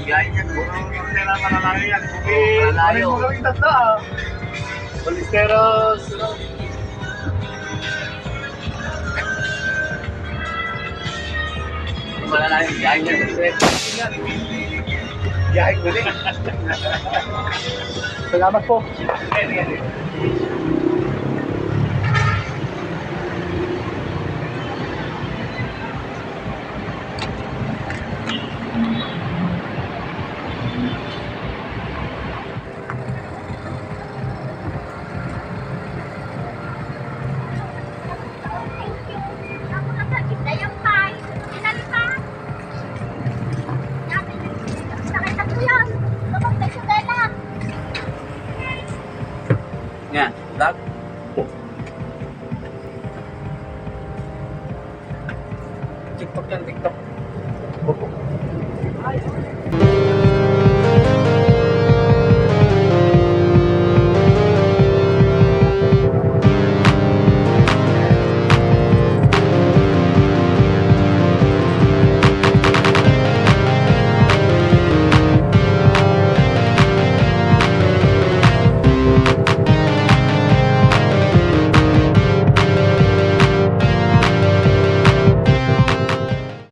Biyahe niya. Puro malalayo yan. Malalayo. ano gawing tatlo ah. Balisteros, ano? Malalayo yung biyahe niya. Biyahe ko rin. Salamat po. Nga, lag. TikTok yan, TikTok.